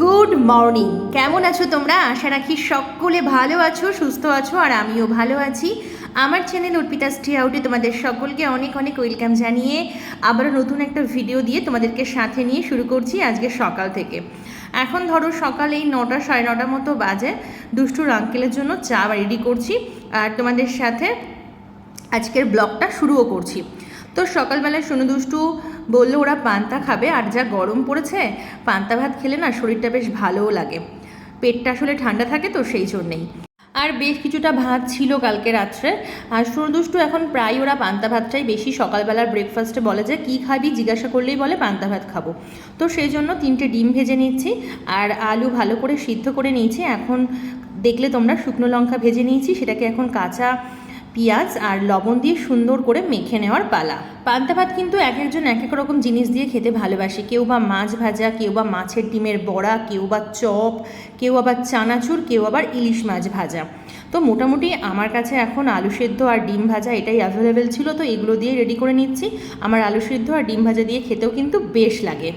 Good morning. কেমন আছো তোমরা? আশা রাখি সকলে ভালো আছো, সুস্থ আছো, আর আমিও ভালো আছি। আমার চ্যানেল অর্পিতা স্টে আউটে তোমাদের সকলকে অনেক অনেক ওয়েলকাম জানিয়ে আবারও নতুন একটা ভিডিও দিয়ে তোমাদেরকে সাথে নিয়ে শুরু করছি আজকে সকাল থেকে। এখন ধরো সকাল এই নটা, সাড়ে নটার মতো বাজে। দুষ্টুর আঙ্কেলের জন্য চা রেডি করছি। আর তোমাদের সাথে আজকের ব্লগটা শুরুও করছি। তো সকালবেলায় সোনু দুষ্টু বলল, ওরা পান্তা খাবে আর যা গরম পড়েছে, পান্তা ভাত খেলে না শরীরটা বেশ ভালোও লাগে। পেটটা আসলে ঠান্ডা থাকে তো সেই জন্যেই। আর বেশ কিছুটা ভাত ছিল কালকে রাত্রে। আর সোনু দুষ্টু এখন প্রায় ওরা পান্তা ভাতটাই বেশি সকালবেলার ব্রেকফাস্টে বলে যে, কী খাবি? জিজ্ঞাসা করলেই বলে, পান্তা ভাত খাব। তো সেই জন্য তিনটে ডিম ভেজে নিচ্ছি আর আলু ভালো করে সিদ্ধ করে নিয়েছি। এখন দেখলে তোমরা শুকনো লঙ্কা ভেজে নিয়েছি, সেটাকে এখন কাঁচা পেঁয়াজ আর লবণ দিয়ে সুন্দর করে মেখে নেওয়ার পালা। পান্তা ভাত কিন্তু এক একজন এক এক রকম জিনিস দিয়ে খেতে ভালোবাসে। কেউ বা মাছ ভাজা, কেউ বা মাছের ডিমের বড়া, কেউ বা চপ, কেউ আবার চানাচুর, কেউ আবার ইলিশ মাছ ভাজা। তো মোটামুটি আমার কাছে এখন আলু সেদ্ধ আর ডিম ভাজা এটাই অ্যাভেলেবেল ছিল। তো এগুলো দিয়ে রেডি করে নিচ্ছি। আমার আলু সেদ্ধ আর ডিম ভাজা দিয়ে খেতেও কিন্তু বেশ লাগে।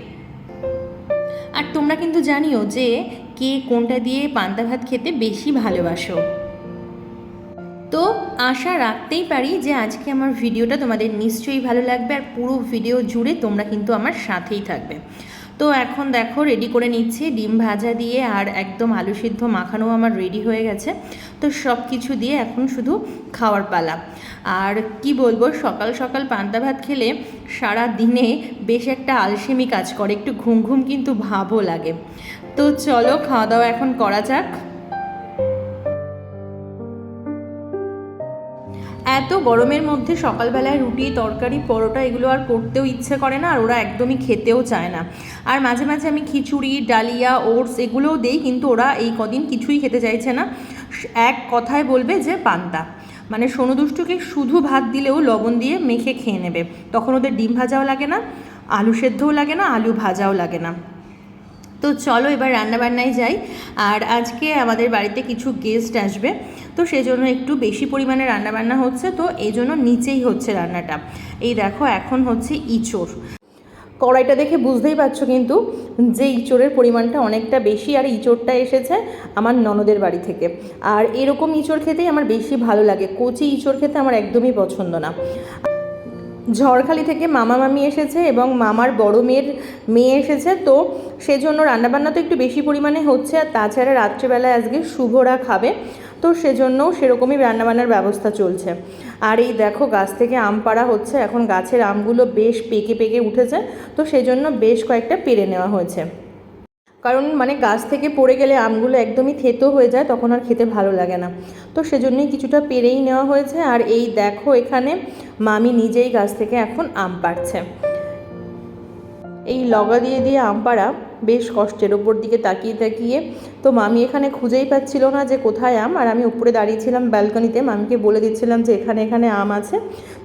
আর তোমরা কিন্তু জানিও যে কে কোনটা দিয়ে পান্তা ভাত খেতে বেশি ভালোবাসো। তো আশা রাখতেই পারি যে আজকে আমার ভিডিওটা তোমাদের নিশ্চয়ই ভালো লাগবে আর পুরো ভিডিও জুড়ে তোমরা কিন্তু আমার সাথেই থাকবে। তো এখন দেখো রেডি করে নিচ্ছি ডিম ভাজা দিয়ে আর একদম আলু সিদ্ধ মাখানো আমার রেডি হয়ে গেছে। তো সব কিছু দিয়ে এখন শুধু খাওয়ার পালা। আর কি বলব, সকাল সকাল পান্তা ভাত খেলে সারা দিনে বেশ একটা আলসেমি কাজ করে, একটু ঘুম ঘুম কিন্তু ভাবও লাগে। তো চলো খাওয়া দাওয়া এখন করা যাক। এত গরমের মধ্যে সকালবেলায় রুটি, তরকারি, পরোটা এগুলো আর করতেও ইচ্ছে করে না, আর ওরা একদমই খেতেও চায় না। আর মাঝে মাঝে আমি খিচুড়ি, ডালিয়া, ওটস এগুলোও দেই, কিন্তু ওরা এই কদিন কিছুই খেতে চাইছে না। এক কথায় বলবে যে পান্তা। মানে সোনুদুষ্টুকে শুধু ভাত দিলেও লবণ দিয়ে মেখে খেয়ে নেবে। তখন ওদের ডিম ভাজাও লাগে না, আলু সেদ্ধও লাগে না, আলু ভাজাও লাগে না। তো চলো এবার রান্নাবান্নায় যাই। আর আজকে আমাদের বাড়িতে কিছু গেস্ট আসবে, তো সেই জন্য একটু বেশি পরিমাণে রান্নাবান্না হচ্ছে, তো এই জন্য নিচেই হচ্ছে রান্নাটা। এই দেখো, এখন হচ্ছে ইঁচড়। কড়াইটা দেখে বুঝতেই পারছ কিন্তু যে ইঁচড়ের পরিমাণটা অনেকটা বেশি, আর ইঁচড়টা এসেছে আমার ননদের বাড়ি থেকে। আর এরকম ইঁচড় খেতেই আমার বেশি ভালো লাগে। কচি ইঁচড় খেতে আমার একদমই পছন্দ না। ঝড়খালি থেকে মামা মামি এসেছে এবং মামার বড় মেয়ের মেয়ে এসেছে, তো সেজন্য রান্নাবান্না তো একটু বেশি পরিমাণে হচ্ছে আর তাছাড়া রাত্রেবেলায় আজকে শুভরা খাবে, তো সেজন্য সেরকমই রান্নাবান্নার ব্যবস্থা চলছে। আর এই দেখো গাছ থেকে আম পাড়া হচ্ছে, এখন গাছের আমগুলো বেশ পেকে পেকে উঠেছে, তো সেজন্য বেশ কয়েকটা পেরে নেওয়া হয়েছে। কারণ মানে গাছ থেকে পড়ে গেলে আমগুলো একদমই থেতো হয়ে যায়, তখন আর খেতে ভালো লাগে না। তো সেজন্যই কিছুটা পেরেই নেওয়া হয়েছে। আর এই দেখো এখানে মামি নিজেই গাছ থেকে এখন আম পাড়ছে। এই লগা দিয়ে দিয়ে আম পাড়া বেশ কষ্টের ওপর দিকে তাকিয়ে তাকিয়ে। তো মামি এখানে খুঁজেই পাচ্ছিল না যে কোথায় আম। আর আমি উপরে দাঁড়িয়েছিলাম ব্যালকনিতে মামিকে বলে দিচ্ছিলাম যে এখানে এখানে আম আছে।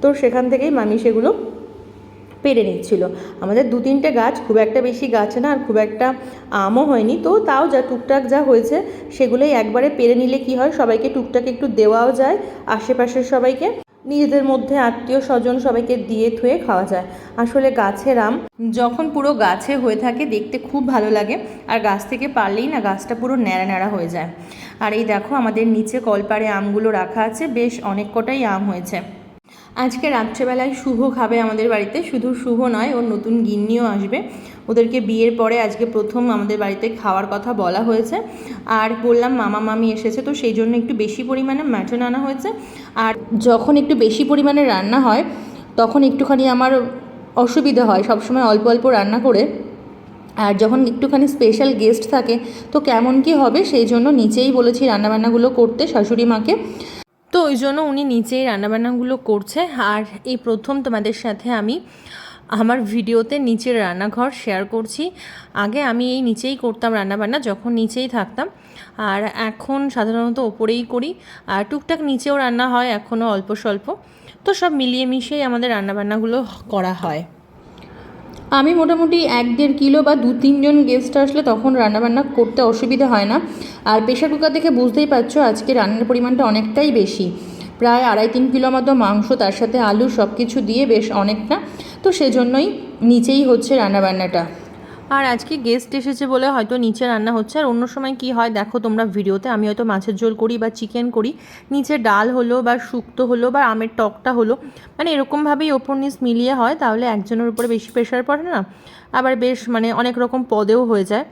তো সেখান থেকেই মামি সেগুলো পেরে নিচ্ছিল। আমাদের দু তিনটে গাছ, খুব একটা বেশি গাছ না আর খুব একটা আমও হয়নি। তো তাও যা টুকটাক যা হয়েছে, সেগুলোই একবারে পেরে নিলে কি হয়? সবাইকে টুকটাক একটু দেওয়াও যায়, আশেপাশের সবাইকে। নিজেদের মধ্যে আত্মীয় স্বজন সবাইকে দিয়ে থুয়ে খাওয়া যায়। আসলে গাছের আম যখন পুরো গাছে হয়ে থাকে, দেখতে খুব ভালো লাগে। আর গাছ থেকে পারলেই না গাছটা পুরো ন্যাড়া ন্যাড়া হয়ে যায়। আর এই দেখো, আমাদের নিচে কলপারে আমগুলো রাখা আছে। বেশ অনেক কটাই আম হয়েছে। আজকে রাত্রেবেলায় শুভ খাবে আমাদের বাড়িতে, শুধু শুভ নয়, ওর নতুন গিন্নিও আসবে। ওদেরকে বিয়ের পরে আজকে প্রথম আমাদের বাড়িতে খাওয়ার কথা বলা হয়েছে। আর বললাম মামা, মামি এসেছে, তো সেই জন্য একটু বেশি পরিমাণে ম্যাটন আনা হয়েছে। আর যখন একটু বেশি পরিমাণে রান্না হয়, তখন একটুখানি আমার অসুবিধা হয়, সবসময় অল্প অল্প রান্না করে। আর যখন একটুখানি স্পেশাল গেস্ট থাকে, তো কেমন কি হবে সেই জন্য নিচেই বলেছি রান্নাবান্নাগুলো করতে শাশুড়ি মাকে। তো ওই জন্য উনি নিচেই রান্নাবান্নাগুলো করছে। আর এই প্রথম তোমাদের সাথে আমি আমার ভিডিওতে নিচের রান্নাঘর শেয়ার করছি। আগে আমি এই নিচেই করতাম রান্নাবান্না, যখন নিচেই থাকতাম। আর এখন সাধারণত ওপরেই করি। আর টুকটাক নিচেও রান্না হয় এখনও অল্প স্বল্প। তো সব মিলিয়ে মিশিয়েই আমাদের রান্নাবান্নাগুলো করা হয়। আমি মোটামুটি এক দেড় কিলো বা দু তিনজন গেস্ট আসলে তখন রান্নাবান্না করতে অসুবিধা হয় না। আর প্রেশার কুকার দেখে বুঝতেই পারছ, আজকে রান্নার পরিমাণটা অনেকটাই বেশি। প্রায় আড়াই তিন কিলো মতো মাংস, তার সাথে আলু সব কিছু দিয়ে বেশ অনেকটা। তো সেজন্যই নিচেই হচ্ছে রান্নাবান্নাটা। আর আজকে গেস্ট এসেছে বলে হয়তো নিচে রান্না হচ্ছে। আর অন্য সময় কি হয়, দেখো তোমরা ভিডিওতে, আমি হয়তো মাছের ঝোল করি বা চিকেন করি। নিচে ডাল হলো বা শুক্তো হলো বা আমের টকটা হলো মানে এরকমভাবেই ওপর নিচ মিলিয়ে হয়, তাহলে একজনের উপরে বেশি প্রেশার পড়ে না। আবার বেশ মানে অনেক রকম পদেও হয়ে যায়।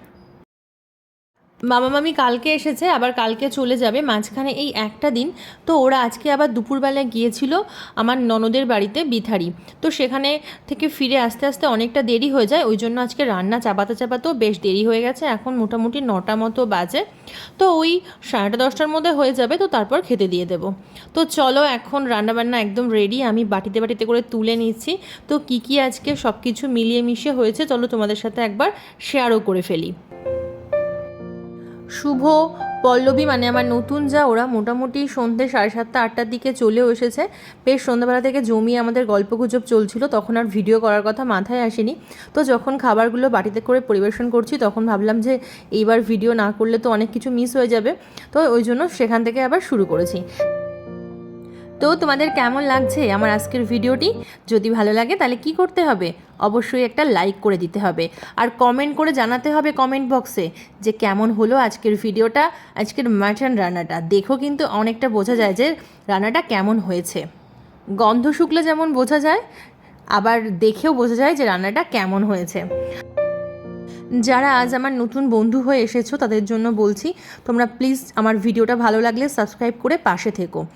মামা মামি কালকে এসেছে, আবার কালকে চলে যাবে। মাঝখানে এই একটা দিন তো ওরা আজকে আবার দুপুরবেলায় গিয়েছিল আমার ননদের বাড়িতে বিথারি। তো সেখানে থেকে ফিরে আসতে আসতে অনেকটা দেরি হয়ে যায়, ওই জন্য আজকে রান্না চাপাতে চাপাতেও বেশ দেরি হয়ে গেছে। এখন মোটামুটি নটা মতো বাজে। তো ওই সাড়ে দশটার মধ্যে হয়ে যাবে, তো তারপর খেতে দিয়ে দেবো। তো চলো এখন রান্নাবান্না একদম রেডি আমি বাটিতে বাটিতে করে তুলে নিচ্ছি। তো কী কী আজকে সব কিছু মিলিয়ে মিশিয়ে হয়েছে, চলো তোমাদের সাথে একবার শেয়ারও করে ফেলি। শুভ পল্লবী মানে আমার নতুন যা, ওরা মোটামুটি সন্ধ্যে সাড়ে সাতটা, আটটার দিকে চলেও এসেছে। বেশ সন্ধ্যাবেলা থেকে জমিয়ে আমাদের গল্পগুজব চলছিল, তখন আর ভিডিও করার কথা মাথায় আসেনি। তো যখন খাবারগুলো বাড়িতে করে পরিবেশন করছি, তখন ভাবলাম যে এইবার ভিডিও না করলে তো অনেক কিছু মিস হয়ে যাবে। তো ওই জন্য সেখান থেকে আবার শুরু করেছি। তো তোমাদের কেমন লাগছে আমার আজকের ভিডিওটি? যদি ভালো লাগে তাহলে কি করতে হবে? অবশ্যই একটা লাইক করে দিতে হবে। আর কমেন্ট করে জানাতে হবে কমেন্ট বক্সে যে কেমন হলো আজকের ভিডিওটা, আজকের মাটন রান্নাটা। দেখো কিন্তু অনেকটা বোঝা যায় যে রান্নাটা কেমন হয়েছে। গন্ধ শুকলে যেমন বোঝা যায়, আবার দেখেও বোঝা যায় যে রান্নাটা কেমন হয়েছে। যারা আজ আমার নতুন বন্ধু হয়ে এসেছ, তাদের জন্য বলছি, তোমরা প্লিজ আমার ভিডিওটা ভালো লাগলে সাবস্ক্রাইব করে পাশে থেকো।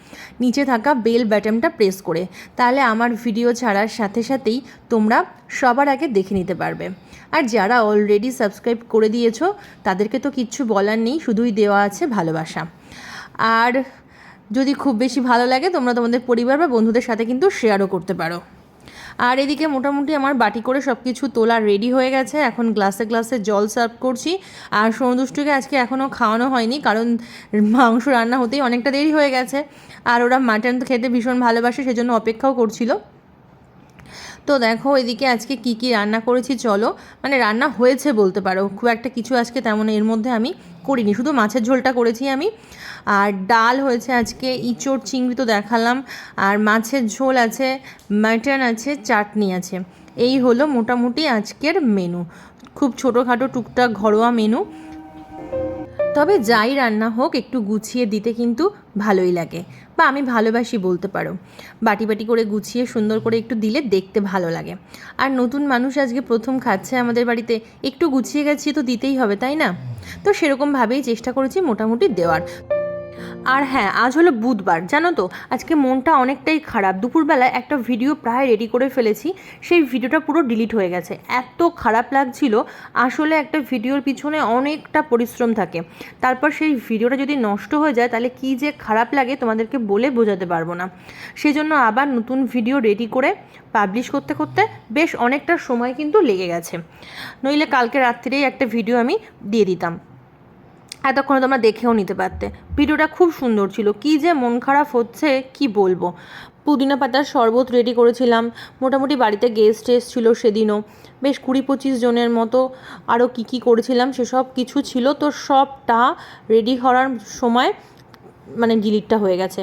নিচে থাকা বেল ব্যাটনটা প্রেস করে। তাহলে আমার ভিডিও ছাড়ার সাথে সাথেই তোমরা সবার আগে দেখে নিতে পারবে। আর যারা অলরেডি সাবস্ক্রাইব করে দিয়েছ, তাদেরকে তো কিচ্ছু বলার নেই, শুধুই দেওয়া আছে ভালোবাসা। আর যদি খুব বেশি ভালো লাগে, তোমরা তোমাদের পরিবার বা বন্ধুদের সাথে কিন্তু শেয়ারও করতে পারো। আর এদিকে মোটামুটি আমার বাটি করে সব কিছু তোলা রেডি হয়ে গেছে। এখন গ্লাসে গ্লাসে জল সার্ভ করছি। আর সমুদুষ্টুকে আজকে এখনও খাওয়ানো হয়নি, কারণ মাংস রান্না হতেই অনেকটা দেরি হয়ে গেছে। আর ওরা মাটন খেতে ভীষণ ভালোবাসে, সেজন্য অপেক্ষাও করছিল। তো দেখো এদিকে আজকে কি কি রান্না করেছি, চলো। মানে রান্না হয়েছে বলতে পারো, খুব একটা কিছু আজকে তেমন এর মধ্যে আমি করিনি, শুধু মাছের ঝোলটা করেছি আমি। আর ডাল হয়েছে আজকে, ইঁচড় চিংড়ি তো দেখালাম। আর মাছের ঝোল আছে, মাটন আছে, চাটনি আছে। এই হলো মোটামুটি আজকের মেনু খুব ছোটোখাটো, টুকটাক ঘরোয়া মেনু তবে যাই রান্না হোক, একটু গুছিয়ে দিতে কিন্তু ভালোই লাগে। বা আমি ভালোবাসি বলতে পারো। বাটি বাটি করে গুছিয়ে সুন্দর করে একটু দিলে দেখতে ভালো লাগে। আর নতুন মানুষ আজকে প্রথম খাচ্ছে আমাদের বাড়িতে, একটু গুছিয়ে গেছি তো দিতেই হবে, তাই না? তো সেরকমভাবেই চেষ্টা করেছি মোটামুটি দেওয়ার। আর হ্যাঁ আজ হলো বুধবার, জানো তো? আজকে মনটা অনেকটাই খারাপ। দুপুরবেলায় একটা ভিডিও প্রায় রেডি করে ফেলেছি, সেই ভিডিওটা পুরো ডিলিট হয়ে গেছে। এত খারাপ লাগছিল, আসলে একটা ভিডিওর পিছনে অনেকটা পরিশ্রম থাকে। তারপর সেই ভিডিওটা যদি নষ্ট হয়ে যায়, তাহলে কী যে খারাপ লাগে তোমাদেরকে বলে বোঝাতে পারব না। সেজন্য আবার নতুন ভিডিও রেডি করে পাবলিশ করতে করতে বেশ অনেকটা সময় কিন্তু লেগে গেছে। নইলে কালকে রাত্রিরেই একটা ভিডিও আমি দিয়ে দিতাম। এতক্ষণে তোমরা দেখেও নিতে পারতে। ভিডিওটা খুব সুন্দর ছিল। কি যে মন খারাপ হচ্ছে, কি বলব? পুদিনা পাতার শরবত রেডি করেছিলাম। মোটামুটি বাড়িতে গেস্ট এসেছিল সেদিনও। বেশ কুড়ি পঁচিশ জনের মতো আরও কী কী করেছিলাম, সেসব কিছু ছিল। তো সবটা রেডি করার সময় মানে ডিলিটটা হয়ে গেছে।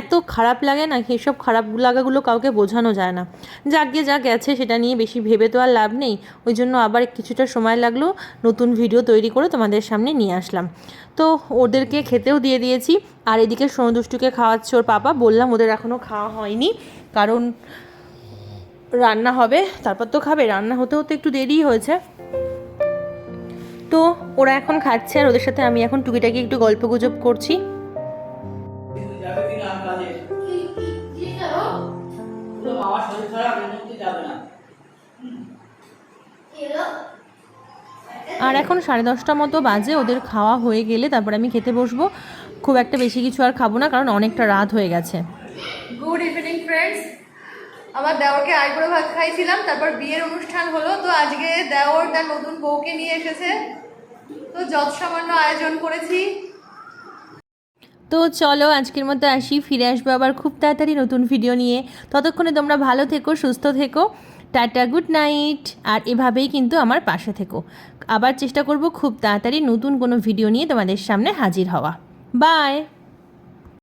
এত খারাপ লাগে না সেসব খারাপ লাগাগুলো কাউকে বোঝানো যায় না। যাকে যা গেছে সেটা নিয়ে বেশি ভেবে তো আর লাভ নেই। ওই জন্য আবার কিছুটা সময় লাগল নতুন ভিডিও তৈরি করে তোমাদের সামনে নিয়ে আসলাম। তো ওদেরকে খেতেও দিয়ে দিয়েছি। আর এদিকে সোনদুষ্টুকে খাওয়াচ্ছে ওর পাপা। বললাম ওদের এখনও খাওয়া হয়নি। কারণ রান্না হবে, তারপর তো খাবে। রান্না হতে হতে একটু দেরিই হয়েছে। তো ওরা এখন খাচ্ছে আর ওদের সাথে আমি এখন টুকিটাকি একটু গল্প গুজব করছি। পুরো বাবার শরীর খারাপ এর মধ্যে যাবে না। আর এখন সাড়ে দশটা মতো বাজে ওদের খাওয়া হয়ে গেলে তারপর আমি খেতে বসবো। খুব একটা বেশি কিছু আর খাব না কারণ অনেকটা রাত হয়ে গেছে। গুড ইভিনিং ফ্রেন্ডস আমার দেওরকে আইবুড়ো ভাত খাইছিলাম তারপর বিয়ের অনুষ্ঠান হলো তো আজকে দেওর তার নতুন বউকে নিয়ে এসেছে। তো যত সামান্য আয়োজন করেছি তো চলো আজকের মতো আসি, ফিরে আসব আবার খুব তাড়াতাড়ি নতুন ভিডিও নিয়ে। ততক্ষণে তোমরা ভালো থেকো, সুস্থ থেকো, টাটা গুড নাইট আর এভাবেই কিন্তু আমার পাশে থেকো। আবার চেষ্টা করব খুব তাড়াতাড়ি নতুন কোনো ভিডিও নিয়ে তোমাদের সামনে হাজির হওয়া। বাই